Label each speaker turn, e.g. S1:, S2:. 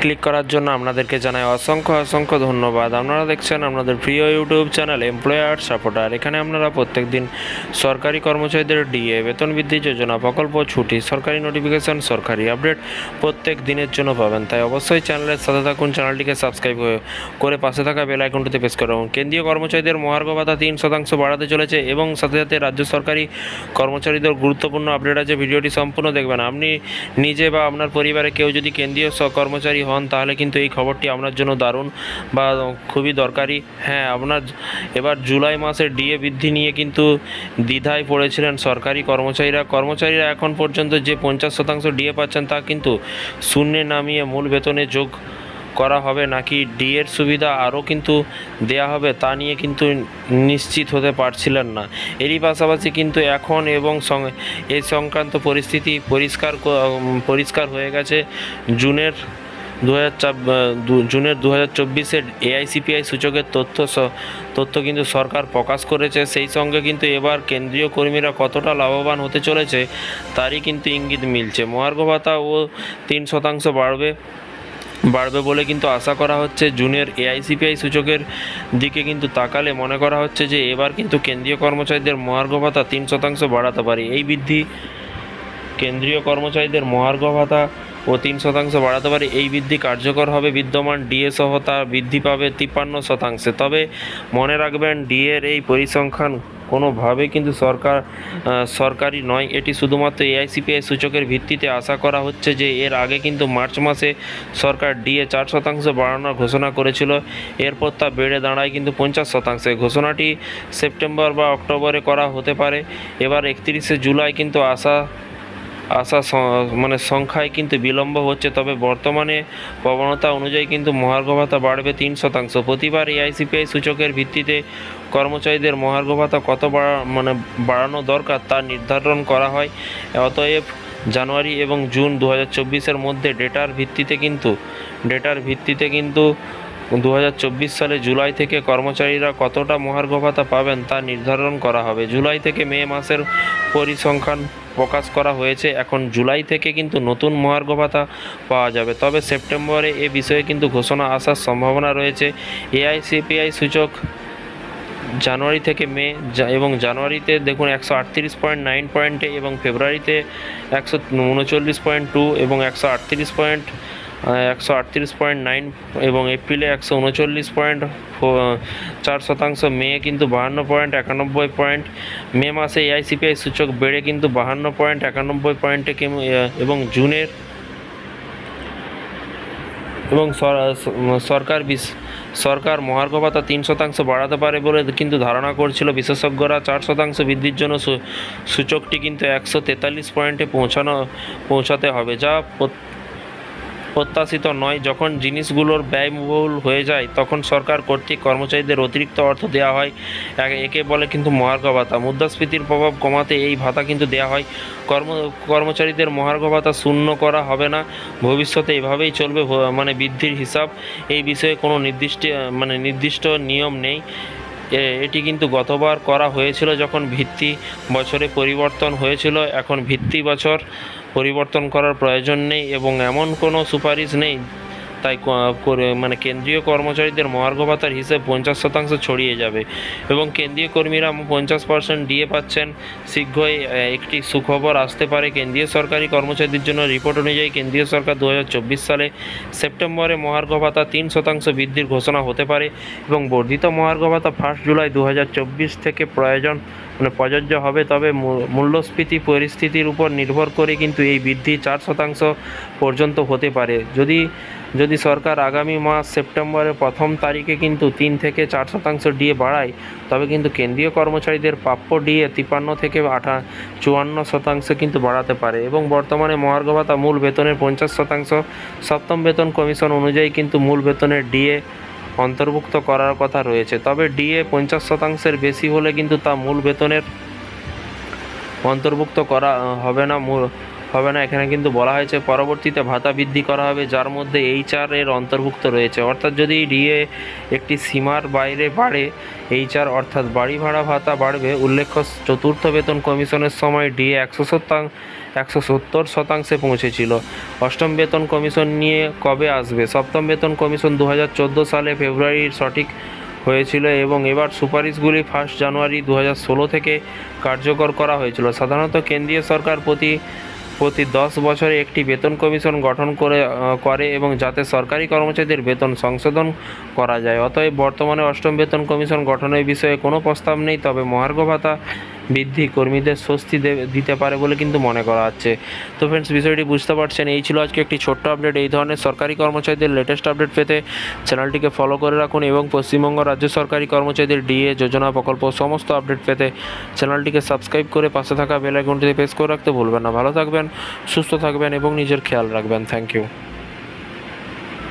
S1: Click করার জন্য আপনাদেরকে জানাই অসংখ্য অসংখ্য ধন্যবাদ। আপনারা দেখছেন আপনাদের প্রিয় ইউটিউব চ্যানেল এমপ্লয়ার সাপোর্টার। এখানে আপনারা প্রত্যেক দিন সরকারি কর্মচারীদের ডিএ, বেতন বৃদ্ধি, যোজনা, প্রকল্প, ছুটি, সরকারি নোটিফিকেশন সরকারি আপডেট প্রত্যেক দিনের জন্য পাবেন। তাই অবশ্যই চ্যানেলের সাথে থাকুন, চ্যানেলটিকে সাবস্ক্রাইব করে পাশে থাকা বেল আইকনটিতে প্রেস করুন কেন্দ্রীয় কর্মচারীদের মহার্ঘ ভাতা তিন শতাংশ বাড়াতে চলেছে এবং সাথে সাথে রাজ্য সরকারি কর্মচারীদের গুরুত্বপূর্ণ আপডেট আছে। ভিডিওটি সম্পূর্ণ দেখবেন। আপনি নিজে বা আপনার পরিবারে কেউ যদি কেন্দ্রীয় কর্মচারী হন, তাহলে কিন্তু এই খবরটি আপনার জন্য দারুণ বা খুবই দরকারি। হ্যাঁ আপনার এবার জুলাই মাসের ডিএ বৃদ্ধি নিয়ে কিন্তু দ্বিধায় পড়েছিলেন সরকারি কর্মচারীরা। কর্মচারীরা এখন পর্যন্ত যে পঞ্চাশ শতাংশ ডিএ পাচ্ছেন, তা কিন্তু শূন্যে নামিয়ে মূল বেতনে যোগ করা হবে নাকি ডিএর সুবিধা আরও কিন্তু দেয়া হবে, তা নিয়ে কিন্তু নিশ্চিত হতে পারছিলেন না। এরই পাশাপাশি কিন্তু এখন এবং এই সংক্রান্ত পরিস্থিতি পরিষ্কার পরিষ্কার হয়ে গেছে। জুনের দু হাজার জুনের দু হাজার চব্বিশের এআইসিপিআই সূচকের তথ্য তথ্য কিন্তু সরকার প্রকাশ করেছে। সেই সঙ্গে কিন্তু এবার কেন্দ্রীয় কর্মীরা কতটা লাভবান হতে চলেছে তারই কিন্তু ইঙ্গিত মিলছে। মহার্ঘ ভাতা ও তিন শতাংশ বাড়বে বাড়বে বলে কিন্তু আশা করা হচ্ছে। জুনের এআইসিপিআই সূচকের দিকে কিন্তু তাকালে মনে করা হচ্ছে যে এবার কিন্তু কেন্দ্রীয় কর্মচারীদের মহার্ঘ ভাতা তিন শতাংশ বাড়াতে পারে। এই বৃদ্ধি কেন্দ্রীয় কর্মচারীদের মহার্ঘ ভাতা ও তিন শতাংশ বাড়াতে পারে। এই বৃদ্ধি কার্যকর হবে। বিদ্যমান ডিএ সহ তা বৃদ্ধি পাবে তিপ্পান্ন শতাংশে। তবে মনে রাখবেন ডিএর এই পরিসংখ্যান কোনোভাবে কিন্তু সরকার সরকারি নয়। এটি শুধুমাত্র এআইসিপিআই সূচকের ভিত্তিতে আশা করা হচ্ছে যে এর আগে কিন্তু মার্চ মাসে সরকার ডিএ চার শতাংশ বাড়ানোর ঘোষণা করেছিল। এরপর তা বেড়ে দাঁড়ায় কিন্তু পঞ্চাশ শতাংশে। ঘোষণাটি সেপ্টেম্বর বা অক্টোবরে করা হতে পারে। এবার একত্রিশে জুলাই কিন্তু আশা আশা স- মানে সংখ্যায় কিন্তু বিলম্ব হচ্ছে, তবে বর্তমানে প্রবণতা অনুযায়ী কিন্তু মহার্ঘ ভাতা বাড়বে তিন শতাংশ। প্রতিবার এআইসিপিআই সূচকের ভিত্তিতে কর্মচারীদের মহার্ঘ ভাতা কত বাড়া মানে বাড়ানো দরকার তা নির্ধারণ করা হয়। অতএব জানুয়ারি এবং জুন দু হাজার মধ্যে ডেটার ভিত্তিতে কিন্তু ডেটার ভিত্তিতে কিন্তু দু হাজার চব্বিশ সালে জুলাই থেকে কর্মচারীরা কতটা মহার্ঘ ভাতা পাবেন তা নির্ধারণ করা হবে। জুলাই থেকে মে মাসের পরিসংখ্যান প্রকাশ করা হয়েছে। এখন জুলাই থেকে কিন্তু নতুন মহার্ঘ ভাতা পাওয়া যাবে। তবে সেপ্টেম্বরে এ বিষয়ে কিন্তু ঘোষণা আসার সম্ভাবনা রয়েছে। এআইসিপিআই সূচক জানুয়ারি থেকে মে এবং জানুয়ারিতে দেখুন একশো আটত্রিশ পয়েন্ট নাইন পয়েন্টে এবং ফেব্রুয়ারিতে একশো উনচল্লিশ পয়েন্ট টু এবং একশো আটত্রিশ পয়েন্ট একশো আটত্রিশ পয়েন্ট নাইন এবং এপ্রিলে একশো উনচল্লিশ পয়েন্ট চার শতাংশ মে কিন্তু বাহান্ন পয়েন্ট, একানব্বই পয়েন্ট, মে মাসে এআইসিপিআই সূচক বেড়ে কিন্তু বাহান্ন পয়েন্ট, একানব্বই পয়েন্টে এবং জুনের এবং সর- সরকার সরকার মহার্ঘ ভাতা তিন শতাংশ বাড়াতে পারে বলে কিন্তু ধারণা করছিল বিশেষজ্ঞরা। চার শতাংশ বৃদ্ধির জন্য সূচকটি কিন্তু একশো তেতাল্লিশ পয়েন্টে পৌঁছানো পৌঁছাতে হবে, যা প্রত্যাশিত নয়। যখন জিনিসগুলোর ব্যয়বহুল হয়ে যায়, তখন সরকার কর্তৃক কর্মচারীদের অতিরিক্ত অর্থ দেওয়া হয়। একে- বলে কিন্তু মহার্ঘ ভাতা মুদ্রাস্ফীতির প্রভাব কমাতে এই ভাতা কিন্তু দেওয়া হয়। কর্ম, কর্মচারীদের মহার্ঘ ভাতা শূন্য করা হবে না। ভবিষ্যতে এভাবেই চলবে মানে বৃদ্ধির হিসাব। এই বিষয়ে কোনো নির্দিষ্ট মানে নির্দিষ্ট নিয়ম নেই। এটি কিন্তু গতবার করা হয়েছিল যখন ভিত্তি বছরে পরিবর্তন হয়েছিল। এখন ভিত্তি বছর পরিবর্তন করার প্রয়োজন নেই এবং এমন কোনো সুপারিশ নেই তাই মানে কেন্দ্রীয় কর্মচারীদের মহার্ঘ ভাতার হিসেব পঞ্চাশ শতাংশ ছড়িয়ে যাবে এবং কেন্দ্রীয় কর্মীরা পঞ্চাশ পার্সেন্ট ডিএ পাচ্ছেন। শীঘ্রই একটি সুখবর আসতে পারে। কেন্দ্রীয় সরকারি কর্মচারীদের জন্য রিপোর্ট অনুযায়ী কেন্দ্রীয় সরকার দু হাজার চব্বিশ সালে সেপ্টেম্বরে মহার্ঘ ভাতা তিন শতাংশ বৃদ্ধির ঘোষণা হতে পারে এবং বর্ধিত মহার্ঘ ভাতা ফার্স্ট জুলাই দু হাজার চব্বিশ থেকে প্রয়োজন মানে প্রযোজ্য হবে, তবে মূল্যস্ফীতি পরিস্থিতির উপর নির্ভর করে কিন্তু এই বৃদ্ধি চার শতাংশ পর্যন্ত হতে পারে। যদি যদি সরকার আগামী মাস সেপ্টেম্বরের প্রথম তারিখে কিন্তু তিন থেকে চার শতাংশ ডিএ বাড়ায়, তবে কিন্তু কেন্দ্রীয় কর্মচারীদের প্রাপ্য ডিএ তিপ্পান্ন থেকে আঠা, চুয়ান্ন শতাংশ কিন্তু বাড়াতে পারে এবং বর্তমানে মহার্ঘ ভাতা মূল বেতনের পঞ্চাশ শতাংশ, সপ্তম বেতন কমিশন অনুযায়ী কিন্তু মূল বেতনের ডিএ অন্তর্ভুক্ত করার কথা রয়েছে। তবে ডিএ পঞ্চাশ শতাংশের বেশি হলে কিন্তু তা মূল বেতনের অন্তর্ভুক্ত করা হবে না। হবে না। এখানে কিন্তু বলা হয়েছে পরবর্তীতে ভাতা বৃদ্ধি করা হবে, যার মধ্যে এইচআর এর অন্তর্ভুক্ত রয়েছে। অর্থাৎ যদি ডিএ একটি সীমার বাইরে বাড়ে এইচআর অর্থাৎ বাড়ি ভাড়া ভাতা বাড়বে। উল্লেখ্য, চতুর্থ বেতন কমিশনের সময় ডিএ একশো শতাংশ একশো সত্তর শতাংশে পৌঁছেছিল। অষ্টম বেতন কমিশন নিয়ে কবে আসবে? সপ্তম বেতন কমিশন দু হাজার চোদ্দ সালে ফেব্রুয়ারির সঠিক হয়েছিল এবং এবার সুপারিশগুলি ফার্স্ট জানুয়ারি দু হাজার ষোলো থেকে কার্যকর করা হয়েছিল। সাধারণত কেন্দ্রীয় সরকার প্রতি প্রতি দশ বছরে একটি বেতন কমিশন গঠন করে করে এবং যাতে সরকারি কর্মচারীদের বেতন সংশোধন করা যায়। অতএব বর্তমানে অষ্টম বেতন কমিশন গঠনের বিষয়ে কোনো প্রস্তাব নেই, তবে মহার্ঘ ভাতা বৃদ্ধি কর্মীদের স্বস্তি দিতে পারে বলে কিন্তু মনে করা হচ্ছে। তো ফ্রেন্ডস বিষয়টি বুঝতে পারছেন। এই ছিল আজকে একটি ছোট্ট আপডেট এই ধরনের সরকারি কর্মচারীদের লেটেস্ট আপডেট পেতে চ্যানেলটিকে ফলো করে রাখুন এবং পশ্চিমবঙ্গ রাজ্য সরকারি কর্মচারীদের ডিএ যোজনা প্রকল্প সমস্ত আপডেট পেতে চ্যানেলটিকে সাবস্ক্রাইব করে পাশে থাকা বেল আইকনটিতে প্রেস করে রাখতে ভুলবেন না। ভালো থাকবেন, সুস্থ থাকবেন এবং নিজের খেয়াল রাখবেন। Thank you